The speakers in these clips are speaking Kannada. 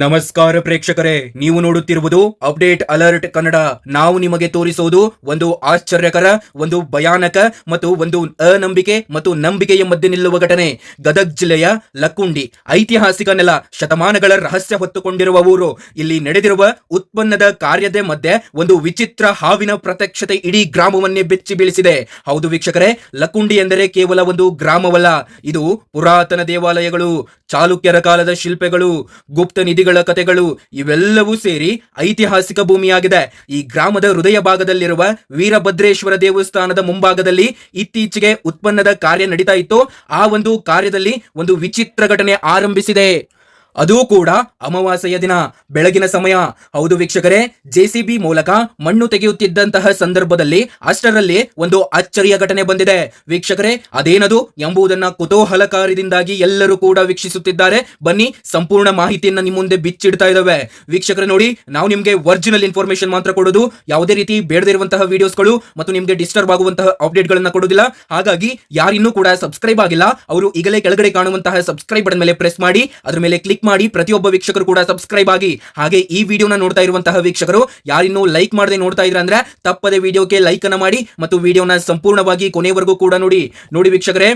ನಮಸ್ಕಾರ ಪ್ರೇಕ್ಷಕರೇ, ನೀವು ನೋಡುತ್ತಿರುವುದು ಅಪ್ಡೇಟ್ ಅಲರ್ಟ್ ಕನ್ನಡ. ನಾವು ನಿಮಗೆ ತೋರಿಸುವುದು ಒಂದು ಆಶ್ಚರ್ಯಕರ, ಒಂದು ಭಯಾನಕ ಮತ್ತು ಒಂದು ಅನಂಬಿಕೆ ಮತ್ತು ನಂಬಿಕೆಯ ಮಧ್ಯೆ ನಿಲ್ಲುವ ಘಟನೆ. ಗದಗ್ ಜಿಲ್ಲೆಯ ಲಕ್ಕುಂಡಿ, ಐತಿಹಾಸಿಕ ನೆಲ, ಶತಮಾನಗಳ ರಹಸ್ಯ ಹೊತ್ತುಕೊಂಡಿರುವ ಊರು. ಇಲ್ಲಿ ನಡೆದಿರುವ ಉತ್ಪನ್ನದ ಕಾರ್ಯದ ಮಧ್ಯೆ ಒಂದು ವಿಚಿತ್ರ ಹಾವಿನ ಪ್ರತ್ಯಕ್ಷತೆ ಇಡೀ ಗ್ರಾಮವನ್ನೇ ಬೆಚ್ಚಿ ಬೀಳಿಸಿದೆ. ಹೌದು ವೀಕ್ಷಕರೇ, ಲಕ್ಕುಂಡಿ ಎಂದರೆ ಕೇವಲ ಒಂದು ಗ್ರಾಮವಲ್ಲ, ಇದು ಪುರಾತನ ದೇವಾಲಯಗಳು, ಚಾಲುಕ್ಯರ ಕಾಲದ ಶಿಲ್ಪಗಳು, ಗುಪ್ತ ಕಥೆಗಳು ಇವೆಲ್ಲವೂ ಸೇರಿ ಐತಿಹಾಸಿಕ ಭೂಮಿಯಾಗಿದೆ. ಈ ಗ್ರಾಮದ ಹೃದಯ ಭಾಗದಲ್ಲಿರುವ ವೀರಭದ್ರೇಶ್ವರ ದೇವಸ್ಥಾನದ ಮುಂಭಾಗದಲ್ಲಿ ಇತ್ತೀಚೆಗೆ ಉತ್ಪನ್ನದ ಕಾರ್ಯ ನಡೀತಾ ಇತ್ತು. ಆ ಒಂದು ಕಾರ್ಯದಲ್ಲಿ ಒಂದು ವಿಚಿತ್ರ ಘಟನೆ ಆರಂಭಿಸಿದೆ. ಅದೂ ಕೂಡ ಅಮಾವಾಸ್ಯೆಯ ದಿನ. ಬೆಳಗಿನ ಸಮಯ. ಹೌದು ವೀಕ್ಷಕರೇ ಜೆಸಿಬಿ ಮೂಲಕ ಮಣ್ಣು ತೆಗೆಯುತ್ತಿದ್ದಂತಹ ಸಂದರ್ಭದಲ್ಲಿ ಅಷ್ಟರಲ್ಲಿ ಒಂದು ಅಚ್ಚರಿಯ ಘಟನೆ ಬಂದಿದೆ. ವೀಕ್ಷಕರೇ, ಅದೇನದು ಎಂಬುದನ್ನ ಕುತೂಹಲಕಾರಿದಿಂದಾಗಿ ಎಲ್ಲರೂ ಕೂಡ ವೀಕ್ಷಿಸುತ್ತಿದ್ದಾರೆ. ಬನ್ನಿ, ಸಂಪೂರ್ಣ ಮಾಹಿತಿಯನ್ನ ನಿಮ್ಮ ಮುಂದೆ ಬಿಚ್ಚಿಡ್ತಾ ಇದಾವೆ ವೀಕ್ಷಕರೇ, ನೋಡಿ, ನಾವು ನಿಮ್ಗೆ ಒರಿಜಿನಲ್ ಇನ್ಫಾರ್ಮೇಶನ್ ಮಾತ್ರ ಕೊಡೋದು. ಯಾವುದೇ ರೀತಿ ಬೇಡದಿರುವಂತಹ ವಿಡಿಯೋಸ್ಗಳು ಮತ್ತು ನಿಮ್ಗೆ ಡಿಸ್ಟರ್ಬ್ ಆಗುವಂತಹ ಅಪ್ಡೇಟ್ ಗಳನ್ನ ಕೊಡೋದಿಲ್ಲ. ಹಾಗಾಗಿ, ಯಾರಿನ್ನೂ ಕೂಡ ಸಬ್ಸ್ಕ್ರೈಬ್ ಆಗಿಲ್ಲ. ಅವರು ಈಗಲೇ ಕೆಳಗಡೆ ಕಾಣುವಂತಹ ಸಬ್ಸ್ಕ್ರೈಬ್ ಬಟನ್ ಮೇಲೆ ಪ್ರೆಸ್ ಮಾಡಿ. ಅದರ ಮೇಲೆ ಕ್ಲಿಕ್ ಮಾಡಿ ಪ್ರತಿಯೊಬ್ಬ ವೀಕ್ಷಕರು ಕೂಡ ಸಬ್ಸ್ಕ್ರೈಬ್ ಆಗಿ. ಹಾಗೆ ಈ ವಿಡಿಯೋನ ನೋಡ್ತಾ ಇರುವಂತಹ ವೀಕ್ಷಕರು, ಯಾರಿನ್ನೂ ಲೈಕ್ ಮಾಡದೆ ನೋಡ್ತಾ ಇದ್ರ ಅಂದ್ರೆ ತಪ್ಪದೆ ವಿಡಿಯೋಕ್ಕೆ ಲೈಕ್ ಅನ್ನ ಮಾಡಿ ಮತ್ತು ವಿಡಿಯೋನ ಸಂಪೂರ್ಣವಾಗಿ ಕೊನೆವರೆಗೂ ಕೂಡ ನೋಡಿ. ನೋಡಿ ವೀಕ್ಷಕರೇ,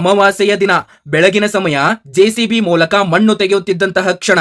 ಅಮಾವಾಸ್ಯೆಯ ದಿನ, ಬೆಳಗಿನ ಸಮಯ ಜೆಸಿಬಿ ಮೂಲಕ ಮಣ್ಣು ತೆಗೆಯುತ್ತಿದ್ದಂತಹ ಕ್ಷಣ.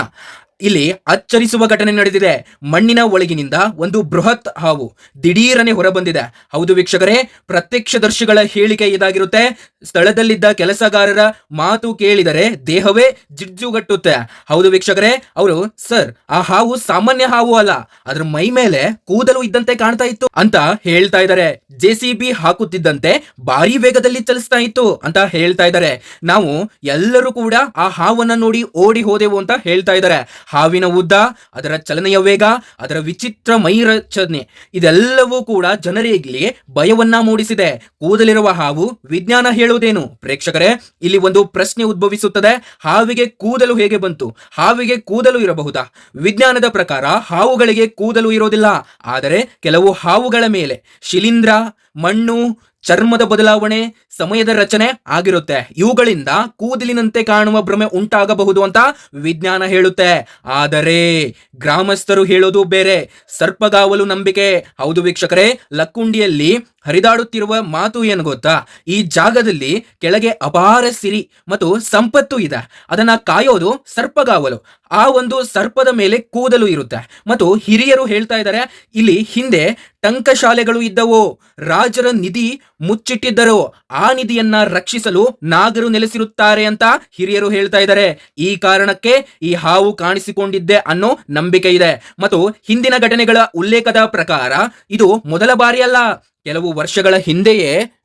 ಇಲ್ಲಿ ಅಚ್ಚರಿಸುವ ಘಟನೆ ನಡೆದಿದೆ. ಮಣ್ಣಿನ ಒಳಗಿನಿಂದ ಒಂದು ಬೃಹತ್ ಹಾವು ದಿಢೀರನೆ ಹೊರಬಂದಿದೆ. ಹೌದು ವೀಕ್ಷಕರೇ, ಪ್ರತ್ಯಕ್ಷದರ್ಶಿಗಳ ಹೇಳಿಕೆ ಇದಾಗಿರುತ್ತೆ. ಸ್ಥಳದಲ್ಲಿದ್ದ ಕೆಲಸಗಾರರ ಮಾತು ಕೇಳಿದರೆ ದೇಹವೇ ಜಿಡ್ಜುಗಟ್ಟುತ್ತೆ. ಹೌದು ವೀಕ್ಷಕರೇ, ಅವರು, ಸರ್, ಆ ಹಾವು ಸಾಮಾನ್ಯ ಹಾವು ಅಲ್ಲ. ಅದ್ರ ಮೈ ಮೇಲೆ ಕೂದಲು ಇದ್ದಂತೆ ಕಾಣ್ತಾ ಇತ್ತು ಅಂತ ಹೇಳ್ತಾ ಇದ್ದಾರೆ. ಜೆ ಸಿ ಬಿ ಹಾಕುತ್ತಿದ್ದಂತೆ ಭಾರಿ ವೇಗದಲ್ಲಿ ಚಲಿಸ್ತಾ ಇತ್ತು ಅಂತ ಹೇಳ್ತಾ ಇದ್ದಾರೆ. ನಾವು ಎಲ್ಲರೂ ಕೂಡ ಆ ಹಾವನ್ನ ನೋಡಿ ಓಡಿ ಹೋದೆವು ಅಂತ ಹೇಳ್ತಾ ಇದ್ದಾರೆ. ಹಾವಿನ ಉದ್ದ, ಅದರ ಚಲನೆಯ ವೇಗ, ಅದರ ವಿಚಿತ್ರ ಮೈರಚನೆ, ಇದೆಲ್ಲವೂ ಕೂಡ ಜನರಿಗೆ ಭಯವನ್ನ ಮೂಡಿಸಿದೆ. ಕೂದಲಿರುವ ಹಾವು ವಿಜ್ಞಾನ ಹೇಳುವುದೇನು? ಪ್ರೇಕ್ಷಕರೇ, ಇಲ್ಲಿ ಒಂದು ಪ್ರಶ್ನೆ ಉದ್ಭವಿಸುತ್ತದೆ. ಹಾವಿಗೆ ಕೂದಲು ಹೇಗೆ ಬಂತು? ಹಾವಿಗೆ ಕೂದಲು ಇರಬಹುದಾ? ವಿಜ್ಞಾನದ ಪ್ರಕಾರ ಹಾವುಗಳಿಗೆ ಕೂದಲು ಇರೋದಿಲ್ಲ. ಆದರೆ ಕೆಲವು ಹಾವುಗಳ ಮೇಲೆ ಶಿಲೀಂಧ್ರ, ಮಣ್ಣು ಚರ್ಮದ ಬದಲಾವಣೆ ಸಮಯದ ರಚನೆ ಆಗಿರುತ್ತೆ. ಇವುಗಳಿಂದ ಕೂದಲಿನಂತೆ ಕಾಣುವ ಭ್ರಮೆ ಉಂಟಾಗಬಹುದು ಅಂತ ವಿಜ್ಞಾನ ಹೇಳುತ್ತೆ. ಆದರೆ ಗ್ರಾಮಸ್ಥರು ಹೇಳೋದು ಬೇರೆ. ಸರ್ಪಗಾವಲು ನಂಬಿಕೆ. ಹೌದು ವೀಕ್ಷಕರೇ, ಲಕ್ಕುಂಡಿಯಲ್ಲಿ ಹರಿದಾಡುತ್ತಿರುವ ಮಾತು ಏನು ಗೊತ್ತಾ? ಈ ಜಾಗದಲ್ಲಿ ಕೆಳಗೆ ಅಪಾರ ಸಿರಿ ಮತ್ತು ಸಂಪತ್ತು ಇದೆ. ಅದನ್ನ ಕಾಯೋದು ಸರ್ಪಗಾವಲು. ಆ ಒಂದು ಸರ್ಪದ ಮೇಲೆ ಕೂದಲು ಇರುತ್ತೆ. ಮತ್ತು ಹಿರಿಯರು ಹೇಳ್ತಾ ಇದ್ದಾರೆ, ಇಲ್ಲಿ ಹಿಂದೆ ಟಂಕಶಾಲೆಗಳು ಇದ್ದವು. ರಾಜರ ನಿಧಿ ಮುಚ್ಚಿಟ್ಟಿದ್ದರು. ಆ ನಿಧಿಯನ್ನ ರಕ್ಷಿಸಲು ನಾಗರು ನೆಲೆಸಿರುತ್ತಾರೆ ಅಂತ ಹಿರಿಯರು ಹೇಳ್ತಾ ಇದ್ದಾರೆ. ಈ ಕಾರಣಕ್ಕೆ ಈ ಹಾವು ಕಾಣಿಸಿಕೊಂಡಿದ್ದೆ ಅನ್ನೋ ನಂಬಿಕೆ ಇದೆ. ಮತ್ತು ಹಿಂದಿನ ಘಟನೆಗಳ ಉಲ್ಲೇಖದ ಪ್ರಕಾರ ಇದು ಮೊದಲ ಬಾರಿಯಲ್ಲ. ಕೆಲವು ವರ್ಷಗಳ ಹಿಂದೆಯೇ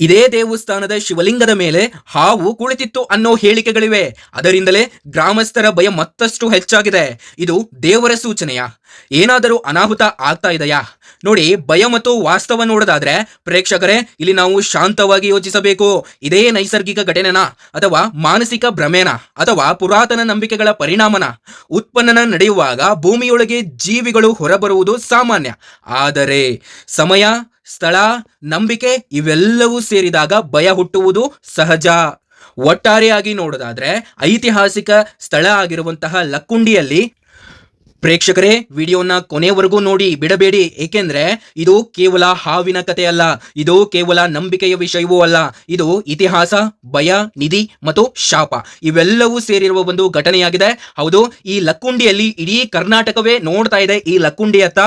ಇದೇ ದೇವಸ್ಥಾನದ ಶಿವಲಿಂಗದ ಮೇಲೆ ಹಾವು ಕುಳಿತಿತ್ತು ಅನ್ನೋ ಹೇಳಿಕೆಗಳಿವೆ. ಅದರಿಂದಲೇ ಗ್ರಾಮಸ್ಥರ ಭಯ ಮತ್ತಷ್ಟು ಹೆಚ್ಚಾಗಿದೆ. ಇದು ದೇವರ ಸೂಚನೆಯ? ಏನಾದರೂ ಅನಾಹುತ ಆಗ್ತಾ ಇದೆಯಾ? ನೋಡಿ, ಭಯ ಮತ್ತು ವಾಸ್ತವ ನೋಡೋದಾದ್ರೆ, ಪ್ರೇಕ್ಷಕರೇ, ಇಲ್ಲಿ ನಾವು ಶಾಂತವಾಗಿ ಯೋಚಿಸಬೇಕು. ಇದೇ ನೈಸರ್ಗಿಕ ಘಟನೆನ? ಅಥವಾ ಮಾನಸಿಕ ಭ್ರಮೇನ? ಅಥವಾ ಪುರಾತನ ನಂಬಿಕೆಗಳ ಪರಿಣಾಮನ? ಉತ್ಪನ್ನನ ನಡೆಯುವಾಗ ಭೂಮಿಯೊಳಗೆ ಜೀವಿಗಳು ಹೊರಬರುವುದು ಸಾಮಾನ್ಯ. ಆದರೆ, ಸಮಯ ಸ್ಥಳ, ನಂಬಿಕೆ ಇವೆಲ್ಲವೂ ಸೇರಿದಾಗ ಭಯ ಹುಟ್ಟುವುದು ಸಹಜ. ಒಟ್ಟಾರೆಯಾಗಿ ನೋಡೋದಾದ್ರೆ ಐತಿಹಾಸಿಕ ಸ್ಥಳ ಆಗಿರುವಂತಹ ಲಕ್ಕುಂಡಿಯಲ್ಲಿ ಪ್ರೇಕ್ಷಕರೇ, ವಿಡಿಯೋನ ಕೊನೆವರೆಗೂ ನೋಡಿ ಬಿಡಬೇಡಿ. ಏಕೆಂದ್ರೆ ಇದು ಕೇವಲ ಹಾವಿನ ಕಥೆ ಅಲ್ಲ ಇದು ಕೇವಲ ನಂಬಿಕೆಯ ವಿಷಯವೂ ಅಲ್ಲ. ಇದು ಇತಿಹಾಸ, ಭಯ, ನಿಧಿ ಮತ್ತು ಶಾಪ. ಇವೆಲ್ಲವೂ ಸೇರಿರುವ ಒಂದು ಘಟನೆಯಾಗಿದೆ. ಹೌದು, ಈ ಲಕ್ಕುಂಡಿಯಲ್ಲಿ ಇಡೀ ಕರ್ನಾಟಕವೇ ನೋಡ್ತಾ ಇದೆ ಈ ಲಕ್ಕುಂಡಿಯತ್ತ.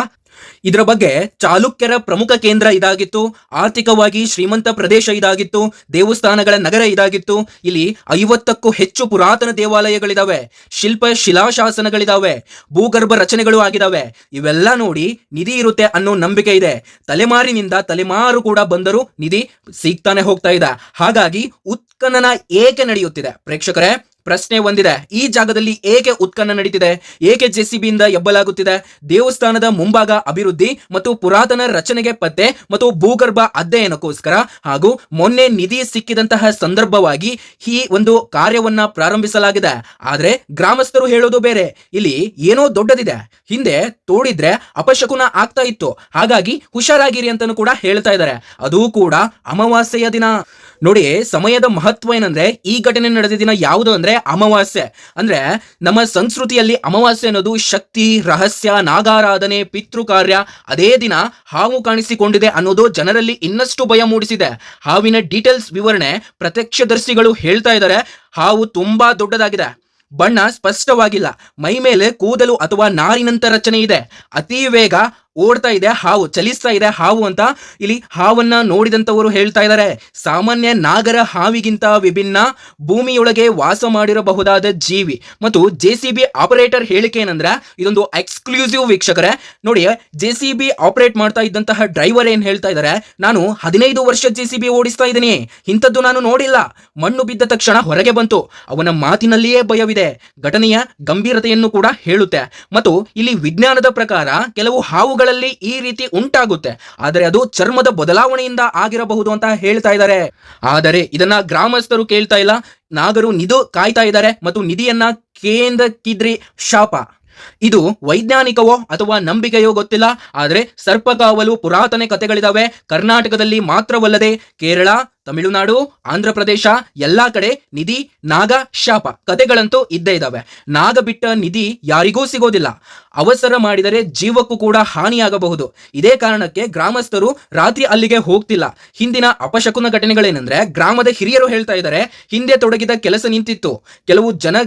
ಇದರ ಬಗ್ಗೆ ಚಾಲುಕ್ಯರ ಪ್ರಮುಖ ಕೇಂದ್ರ ಇದಾಗಿತ್ತು, ಆರ್ಥಿಕವಾಗಿ ಶ್ರೀಮಂತ ಪ್ರದೇಶ ಇದಾಗಿತ್ತು, ದೇವಸ್ಥಾನಗಳ ನಗರ ಇದಾಗಿತ್ತು, ಇಲ್ಲಿ ಐವತ್ತಕ್ಕೂ ಹೆಚ್ಚು ಪುರಾತನ ದೇವಾಲಯಗಳಿದಾವೆ, ಶಿಲ್ಪ ಶಿಲಾಶಾಸನಗಳಿದಾವೆ, ಭೂಗರ್ಭ ರಚನೆಗಳು ಆಗಿದಾವೆ, ಇವೆಲ್ಲ ನೋಡಿ ನಿಧಿ ಇರುತ್ತೆ ಅನ್ನೋ ನಂಬಿಕೆ ಇದೆ. ತಲೆಮಾರಿನಿಂದ ತಲೆಮಾರು ಕೂಡ ಬಂದರೂ ನಿಧಿ ಸಿಗ್ತಾನೆ ಹೋಗ್ತಾ ಇದೆ. ಹಾಗಾಗಿ ಉತ್ಖನನ ಏಕೆ ನಡೆಯುತ್ತಿದೆ? ಪ್ರೇಕ್ಷಕರೇ ಪ್ರಶ್ನೆ ಒಂದಿದೆ. ಈ ಜಾಗದಲ್ಲಿ ಏಕೆ ಉತ್ಖನನ ನಡೀತಿದೆ? ಏಕೆ ಜೆಸಿಬಿಯಿಂದ ಎಬ್ಬಲಾಗುತ್ತಿದೆ? ದೇವಸ್ಥಾನದ ಮುಂಭಾಗ ಅಭಿವೃದ್ಧಿ ಮತ್ತು ಪುರಾತನ ರಚನೆಗೆ ಪತ್ತೆ ಮತ್ತು ಭೂಗರ್ಭ ಅಧ್ಯಯನಕ್ಕೋಸ್ಕರ ಹಾಗೂ ಮೊನ್ನೆ ನಿಧಿ ಸಿಕ್ಕಿದಂತಹ ಸಂದರ್ಭವಾಗಿ ಈ ಒಂದು ಕಾರ್ಯವನ್ನ ಪ್ರಾರಂಭಿಸಲಾಗಿದೆ. ಆದ್ರೆ ಗ್ರಾಮಸ್ಥರು ಹೇಳೋದು ಬೇರೆ. ಇಲ್ಲಿ ಏನೋ ದೊಡ್ಡದಿದೆ. ಹಿಂದೆ ತೋಡಿದ್ರೆ ಅಪಶಕುನ ಆಗ್ತಾ ಇತ್ತು. ಹಾಗಾಗಿ ಹುಷಾರಾಗಿರಿ ಅಂತಾನು ಕೂಡ ಹೇಳ್ತಾ ಇದ್ದಾರೆ. ಅದು ಕೂಡ ಅಮಾವಾಸ್ಯೆಯ ದಿನ. ನೋಡಿ, ಸಮಯದ ಮಹತ್ವ ಏನಂದ್ರೆ ಈ ಘಟನೆ ನಡೆದ ದಿನ ಯಾವುದು ಅಂದ್ರೆ ಅಮಾವಾಸ್ಯೆ. ಅಂದ್ರೆ ನಮ್ಮ ಸಂಸ್ಕೃತಿಯಲ್ಲಿ ಅಮಾವಾಸ್ಯೆ ಅನ್ನೋದು ಶಕ್ತಿ, ರಹಸ್ಯ, ನಾಗಾರಾಧನೆ ಪಿತೃ ಕಾರ್ಯ ಅದೇ ದಿನ ಹಾವು ಕಾಣಿಸಿಕೊಂಡಿದೆ ಅನ್ನೋದು ಜನರಲ್ಲಿ ಇನ್ನಷ್ಟು ಭಯ ಮೂಡಿಸಿದೆ. ಹಾವಿನ ಡೀಟೇಲ್ಸ್ ವಿವರಣೆ ಪ್ರತ್ಯಕ್ಷದರ್ಶಿಗಳು ಹೇಳ್ತಾ ಇದ್ದಾರೆ. ಹಾವು ತುಂಬಾ ದೊಡ್ಡದಾಗಿದೆ. ಬಣ್ಣ ಸ್ಪಷ್ಟವಾಗಿಲ್ಲ. ಮೈ ಮೇಲೆ ಕೂದಲು ಅಥವಾ ನಾರಿನಂತ ರಚನೆ ಇದೆ. ಅತಿ ವೇಗ ಓಡ್ತಾ ಇದೆ, ಹಾವು ಚಲಿಸ್ತಾ ಇದೆ, ಹಾವು ಅಂತ ಇಲ್ಲಿ ಹಾವನ್ನ ನೋಡಿದಂತವರು ಹೇಳ್ತಾ ಇದ್ದಾರೆ. ಸಾಮಾನ್ಯ ನಾಗರ ಹಾವಿಗಿಂತ ವಿಭಿನ್ನ ಭೂಮಿಯೊಳಗೆ ವಾಸ ಮಾಡಿರಬಹುದಾದ ಜೀವಿ. ಮತ್ತು ಜೆ ಸಿ ಬಿ ಆಪರೇಟರ್ ಹೇಳಿಕೆ ಏನಂದ್ರೆ, ಇದೊಂದು ಎಕ್ಸ್ಕ್ಲೂಸಿವ್ ವೀಕ್ಷಕರೇ. ನೋಡಿ ಜೆ ಸಿ ಬಿ ಆಪರೇಟ್ ಮಾಡ್ತಾ ಇದ್ದಂತಹ ಡ್ರೈವರ್ ಏನ್ ಹೇಳ್ತಾ ಇದ್ದಾರೆ, ನಾನು ಹದಿನೈದು ವರ್ಷ ಜೆ ಸಿ ಬಿ ಓಡಿಸ್ತಾ ಇದ್ದೀನಿ. ಇಂಥದ್ದು ನಾನು ನೋಡಿಲ್ಲ. ಮಣ್ಣು ಬಿದ್ದ ತಕ್ಷಣ ಹೊರಗೆ ಬಂತು. ಅವನ ಮಾತಿನಲ್ಲಿಯೇ ಭಯವಿದೆ. ಘಟನೆಯ ಗಂಭೀರತೆಯನ್ನು ಕೂಡ ಹೇಳುತ್ತೆ. ಮತ್ತು ಇಲ್ಲಿ ವಿಜ್ಞಾನದ ಪ್ರಕಾರ ಕೆಲವು ಹಾವುಗಳಲ್ಲಿ ಈ ರೀತಿ ಉಂಟಾಗುತ್ತೆ. ಆದರೆ ಅದು ಚರ್ಮದ ಬದಲಾವಣೆಯಿಂದ ಆಗಿರಬಹುದು ಅಂತ ಹೇಳ್ತಾ ಇದ್ದಾರೆ. ಆದರೆ ಇದನ್ನ ಗ್ರಾಮಸ್ಥರು ಕೇಳ್ತಾ ಇಲ್ಲ. ನಾಗರು ನಿಧು ಕಾಯ್ತಾ ಇದ್ದಾರೆ ಮತ್ತು ನಿಧಿಯನ್ನ ಕೇಂದ್ರಕ್ಕಿದ್ರಿ ಶಾಪ. ಇದು ವೈಜ್ಞಾನಿಕವೋ ಅಥವಾ ನಂಬಿಕೆಯೋ ಗೊತ್ತಿಲ್ಲ, ಆದರೆ ಸರ್ಪಕಾವಲು ಪುರಾತನ ಕಥೆಗಳಿದಾವೆ. ಕರ್ನಾಟಕದಲ್ಲಿ ಮಾತ್ರವಲ್ಲದೆ ಕೇರಳ, ತಮಿಳುನಾಡು ಆಂಧ್ರ ಪ್ರದೇಶ ಎಲ್ಲಾ ಕಡೆ ನಿಧಿ, ನಾಗ, ಶಾಪ ಕತೆಗಳಂತೂ ಇದ್ದೇ ಇದ್ದಾವೆ ನಾಗ ಬಿಟ್ಟ ನಿಧಿ ಯಾರಿಗೂ ಸಿಗೋದಿಲ್ಲ. ಅವಸರ ಮಾಡಿದರೆ ಜೀವಕ್ಕೂ ಕೂಡ ಹಾನಿಯಾಗಬಹುದು. ಇದೇ ಕಾರಣಕ್ಕೆ ಗ್ರಾಮಸ್ಥರು ರಾತ್ರಿ ಅಲ್ಲಿಗೆ ಹೋಗ್ತಿಲ್ಲ. ಹಿಂದಿನ ಅಪಶಕುನ ಘಟನೆಗಳೇನೆಂದ್ರೆ, ಗ್ರಾಮದ ಹಿರಿಯರು ಹೇಳ್ತಾ ಇದ್ದಾರೆ, ಹಿಂದೆ ತೊಡಗಿದ ಕೆಲಸ ನಿಂತಿತ್ತು. ಕೆಲವು ಜನ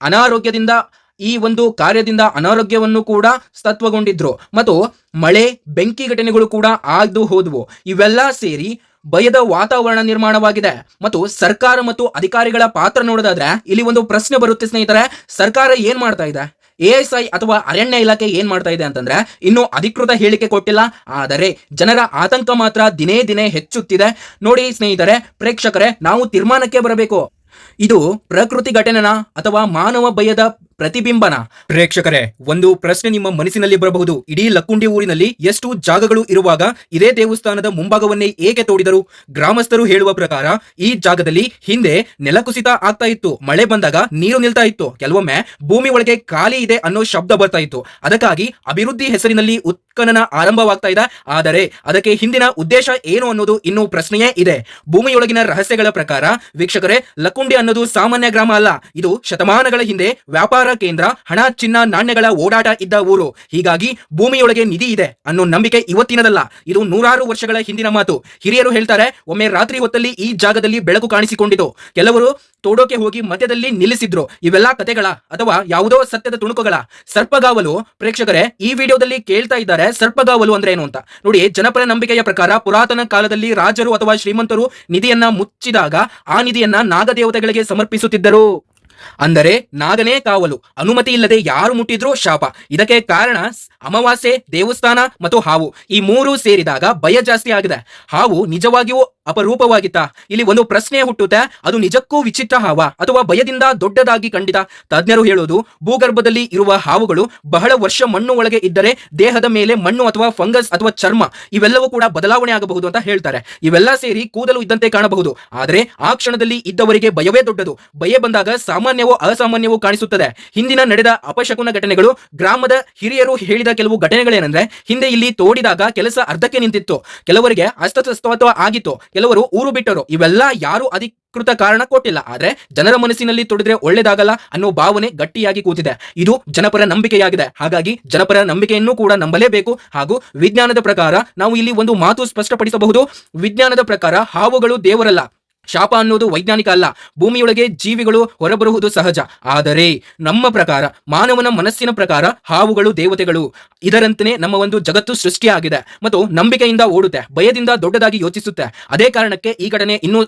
ಅನಾರೋಗ್ಯದಿಂದ ಈ ಒಂದು ಕಾರ್ಯದಿಂದ ಅನಾರೋಗ್ಯವನ್ನು ಕೂಡ ಸತ್ವಗೊಂಡಿದ್ರು. ಮತ್ತು ಮಳೆ, ಬೆಂಕಿ ಘಟನೆಗಳು ಕೂಡ ಆಗ್ದು ಹೋದವು. ಇವೆಲ್ಲ ಸೇರಿ ಭಯದ ವಾತಾವರಣ ನಿರ್ಮಾಣವಾಗಿದೆ. ಮತ್ತು ಸರ್ಕಾರ ಮತ್ತು ಅಧಿಕಾರಿಗಳ ಪಾತ್ರ ನೋಡೋದಾದ್ರೆ, ಇಲ್ಲಿ ಒಂದು ಪ್ರಶ್ನೆ ಬರುತ್ತೆ ಸ್ನೇಹಿತರೆ, ಸರ್ಕಾರ ಏನ್ ಮಾಡ್ತಾ ಇದೆ? ಎ ಎಸ್ ಐ ಅಥವಾ ಅರಣ್ಯ ಇಲಾಖೆ ಏನ್ ಮಾಡ್ತಾ ಇದೆ ಅಂತಂದ್ರೆ, ಇನ್ನು ಅಧಿಕೃತ ಹೇಳಿಕೆ ಕೊಟ್ಟಿಲ್ಲ. ಆದರೆ ಜನರ ಆತಂಕ ಮಾತ್ರ ದಿನೇ ದಿನೇ ಹೆಚ್ಚುತ್ತಿದೆ. ನೋಡಿ ಸ್ನೇಹಿತರೆ, ಪ್ರೇಕ್ಷಕರೇ, ನಾವು ತೀರ್ಮಾನಕ್ಕೆ ಬರಬೇಕು. ಇದು ಪ್ರಕೃತಿ ಘಟನೆನ ಅಥವಾ ಮಾನವ ಭಯದ ಪ್ರತಿಬಿಂಬನ. ಪ್ರೇಕ್ಷಕರೇ, ಒಂದು ಪ್ರಶ್ನೆ ನಿಮ್ಮ ಮನಸ್ಸಿನಲ್ಲಿ ಬರಬಹುದು. ಇಡೀ ಲಕ್ಕುಂಡಿ ಊರಿನಲ್ಲಿ ಎಷ್ಟು ಜಾಗಗಳು ಇರುವಾಗ ಇದೇ ದೇವಸ್ಥಾನದ ಮುಂಭಾಗವನ್ನೇ ಏಕೆ ತೋಡಿದರು? ಗ್ರಾಮಸ್ಥರು ಹೇಳುವ ಪ್ರಕಾರ, ಈ ಜಾಗದಲ್ಲಿ ಹಿಂದೆ ನೆಲಕುಸಿತ ಆಗ್ತಾ ಇತ್ತು. ಮಳೆ ಬಂದಾಗ ನೀರು ನಿಲ್ತಾ ಇತ್ತು. ಕೆಲವೊಮ್ಮೆ ಭೂಮಿ ಒಳಗೆ ಖಾಲಿ ಇದೆ ಅನ್ನೋ ಶಬ್ದ ಬರ್ತಾ ಇತ್ತು. ಅದಕ್ಕಾಗಿ ಅಭಿವೃದ್ಧಿ ಹೆಸರಿನಲ್ಲಿ ಉತ್ಖನನ ಆರಂಭವಾಗ್ತಾ ಇದೆ. ಆದರೆ ಅದಕ್ಕೆ ಹಿಂದಿನ ಉದ್ದೇಶ ಏನು ಅನ್ನೋದು ಇನ್ನೂ ಪ್ರಶ್ನೆಯೇ ಇದೆ. ಭೂಮಿಯೊಳಗಿನ ರಹಸ್ಯಗಳ ಪ್ರಕಾರ, ವೀಕ್ಷಕರೇ, ಲಕ್ಕುಂಡಿ ಅನ್ನೋದು ಸಾಮಾನ್ಯ ಗ್ರಾಮ ಅಲ್ಲ. ಇದು ಶತಮಾನಗಳ ಹಿಂದೆ ವ್ಯಾಪಾರ ಕೇಂದ್ರ ಹಣ ಚಿನ್ನ ನಾಣ್ಯಗಳ ಓಡಾಟ ಇದ್ದ ಊರು. ಹೀಗಾಗಿ ಭೂಮಿಯೊಳಗೆ ನಿಧಿ ಇದೆ ಅನ್ನೋ ನಂಬಿಕೆ ಇವತ್ತಿನದಲ್ಲ. ಇದು ನೂರಾರು ವರ್ಷಗಳ ಹಿಂದಿನ ಮಾತು. ಹಿರಿಯರು ಹೇಳ್ತಾರೆ, ಒಮ್ಮೆ ರಾತ್ರಿ ಹೊತ್ತಲ್ಲಿ ಈ ಜಾಗದಲ್ಲಿ ಬೆಳಕು ಕಾಣಿಸಿಕೊಂಡಿತು. ಕೆಲವರು ತೋಡೋಕೆ ಹೋಗಿ ಮಧ್ಯದಲ್ಲಿ ನಿಲ್ಲಿಸಿದ್ರು. ಇವೆಲ್ಲ ಕತೆಗಳ ಅಥವಾ ಯಾವುದೋ ಸತ್ಯದ ತುಣುಕುಗಳ. ಸರ್ಪಗಾವಲು, ಪ್ರೇಕ್ಷಕರೇ, ಈ ವಿಡಿಯೋದಲ್ಲಿ ಕೇಳ್ತಾ ಇದ್ದಾರೆ ಸರ್ಪಗಾವಲು ಅಂದ್ರೆ ಏನು ಅಂತ. ನೋಡಿ, ಜನಪರ ನಂಬಿಕೆಯ ಪ್ರಕಾರ ಪುರಾತನ ಕಾಲದಲ್ಲಿ ರಾಜರು ಅಥವಾ ಶ್ರೀಮಂತರು ನಿಧಿಯನ್ನ ಮುಚ್ಚಿದಾಗ ಆ ನಿಧಿಯನ್ನ ನಾಗದೇವತೆಗಳಿಗೆ ಸಮರ್ಪಿಸುತ್ತಿದ್ದರು. ಅಂದರೆ ನಾಗನೇ ಕಾವಲು. ಅನುಮತಿ ಇಲ್ಲದೆ ಯಾರು ಮುಟ್ಟಿದ್ರೂ ಶಾಪ. ಇದಕ್ಕೆ ಕಾರಣ ಅಮಾವಾಸ್ಯೆ, ದೇವಸ್ಥಾನ ಮತ್ತು ಹಾವು. ಈ ಮೂರು ಸೇರಿದಾಗ ಭಯ ಜಾಸ್ತಿ ಆಗಿದೆ. ಹಾವು ನಿಜವಾಗಿಯೂ ಅಪರೂಪವಾಗಿತ್ತ. ಇಲ್ಲಿ ಒಂದು ಪ್ರಶ್ನೆ ಹುಟ್ಟುತ್ತೆ. ಅದು ನಿಜಕ್ಕೂ ವಿಚಿತ್ರ ಹಾವ ಅಥವಾ ಭಯದಿಂದ ದೊಡ್ಡದಾಗಿ ಕಂಡಿದ? ತಜ್ಞರು ಹೇಳೋದು, ಭೂಗರ್ಭದಲ್ಲಿ ಇರುವ ಹಾವುಗಳು ಬಹಳ ವರ್ಷ ಮಣ್ಣು ಒಳಗೆ ಇದ್ದರೆ ದೇಹದ ಮೇಲೆ ಮಣ್ಣು ಅಥವಾ ಫಂಗಸ್ ಅಥವಾ ಚರ್ಮ ಇವೆಲ್ಲವೂ ಕೂಡ ಬದಲಾವಣೆ ಆಗಬಹುದು ಅಂತ ಹೇಳ್ತಾರೆ. ಇವೆಲ್ಲ ಸೇರಿ ಕೂದಲು ಇದ್ದಂತೆ ಕಾಣಬಹುದು. ಆದರೆ ಆ ಕ್ಷಣದಲ್ಲಿ ಇದ್ದವರಿಗೆ ಭಯವೇ ದೊಡ್ಡದು. ಭಯ ಬಂದಾಗ ಸಾಮಾನ್ಯವೋ ಅಸಾಮಾನ್ಯವೋ ಕಾಣಿಸುತ್ತದೆ. ಹಿಂದಿನ ನಡೆದ ಅಪಶಕುನ ಘಟನೆಗಳು ಗ್ರಾಮದ ಹಿರಿಯರು ಹೇಳಿದ ಕೆಲವು ಘಟನೆಗಳೇನೆಂದ್ರೆ, ಹಿಂದೆ ಇಲ್ಲಿ ತೋಡಿದಾಗ ಕೆಲಸ ಅರ್ಧಕ್ಕೆ ನಿಂತಿತ್ತು. ಕೆಲವರಿಗೆ ಅಸ್ತಸ್ವತ್ವ ಆಗಿತ್ತು. ಕೆಲವರು ಊರು ಬಿಟ್ಟರು. ಇವೆಲ್ಲ ಯಾರು ಅಧಿಕೃತ ಕಾರಣ ಕೊಟ್ಟಿಲ್ಲ. ಆದ್ರೆ ಜನರ ಮನಸ್ಸಿನಲ್ಲಿ ತೊಡಿದ್ರೆ ಒಳ್ಳೇದಾಗಲ್ಲ ಅನ್ನೋ ಭಾವನೆ ಗಟ್ಟಿಯಾಗಿ ಕೂತಿದೆ. ಇದು ಜನಪರ ನಂಬಿಕೆಯಾಗಿದೆ. ಹಾಗಾಗಿ ಜನಪರ ನಂಬಿಕೆಯನ್ನು ಕೂಡ ನಂಬಲೇಬೇಕು. ಹಾಗೂ ವಿಜ್ಞಾನದ ಪ್ರಕಾರ ನಾವು ಇಲ್ಲಿ ಒಂದು ಮಾತು ಸ್ಪಷ್ಟಪಡಿಸಬಹುದು. ವಿಜ್ಞಾನದ ಪ್ರಕಾರ ಹಾವುಗಳು ದೇವರಲ್ಲ. ಶಾಪ ಅನ್ನೋದು ವೈಜ್ಞಾನಿಕ ಅಲ್ಲ. ಭೂಮಿಯೊಳಗೆ ಜೀವಿಗಳು ಹೊರಬರುವುದು ಸಹಜ. ಆದರೆ ನಮ್ಮ ಪ್ರಕಾರ, ಮಾನವನ ಮನಸ್ಸಿನ ಪ್ರಕಾರ ಹಾವುಗಳು ದೇವತೆಗಳು. ಇದರಂತೆಯೇ ನಮ್ಮ ಒಂದು ಜಗತ್ತು ಸೃಷ್ಟಿಯಾಗಿದೆ. ಮತ್ತು ನಂಬಿಕೆಯಿಂದ ಓಡುತ್ತೆ, ಭಯದಿಂದ ದೊಡ್ಡದಾಗಿ ಯೋಚಿಸುತ್ತೆ. ಅದೇ ಕಾರಣಕ್ಕೆ ಈ ಘಟನೆ ಇನ್ನೂ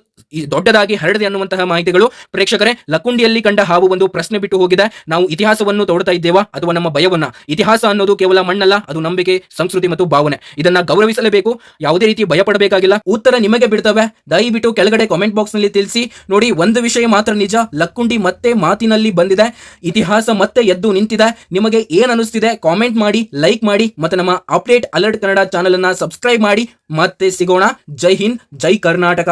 ದೊಡ್ಡದಾಗಿ ಹರಡಿದೆ ಅನ್ನುವಂತಹ ಮಾಹಿತಿಗಳು. ಪ್ರೇಕ್ಷಕರೇ, ಲಕುಂಡಿಯಲ್ಲಿ ಕಂಡ ಹಾವು ಒಂದು ಪ್ರಶ್ನೆ ಬಿಟ್ಟು ಹೋಗಿದೆ. ನಾವು ಇತಿಹಾಸವನ್ನು ತೋಡ್ತಾ ಇದ್ದೇವಾ? ಅಥವಾ ನಮ್ಮ ಭಯವನ್ನ. ಇತಿಹಾಸ ಅನ್ನೋದು ಕೇವಲ ಮಣ್ಣಲ್ಲ, ಅದು ನಂಬಿಕೆ, ಸಂಸ್ಕೃತಿ ಮತ್ತು ಭಾವನೆ. ಇದನ್ನ ಗೌರವಿಸಲೇಬೇಕು. ಯಾವುದೇ ರೀತಿ ಭಯಪಡಬೇಕಾಗಿಲ್ಲ. ಉತ್ತರ ನಿಮಗೆ ಬಿಡ್ತವೆ. ದಯವಿಟ್ಟು ಕೆಳಗಡೆ ಕಾಮೆಂಟ್ ಬಾಕ್ಸ್ನಲ್ಲಿ ತಿಳಿಸಿ. ನೋಡಿ, ಒಂದು ವಿಷಯ ಮಾತ್ರ ನಿಜ. ಲಕ್ಕುಂಡಿ ಮತ್ತೆ ಮಾತಿನಲ್ಲಿ ಬಂದಿದೆ. ಇತಿಹಾಸ ಮತ್ತೆ ಎದ್ದು ನಿಂತಿದೆ. ನಿಮಗೆ ಏನ್ ಅನಿಸ್ತಿದೆ ಕಾಮೆಂಟ್ ಮಾಡಿ ಲೈಕ್ ಮಾಡಿ, ಮತ್ತೆ ನಮ್ಮ ಅಪ್ಡೇಟ್ ಅಲರ್ಟ್ ಕನ್ನಡ ಚಾನಲ್ ಅನ್ನ ಸಬ್ಸ್ಕ್ರೈಬ್ ಮಾಡಿ. ಮತ್ತೆ ಸಿಗೋಣ. ಜೈ ಹಿಂದ್, ಜೈ ಕರ್ನಾಟಕ.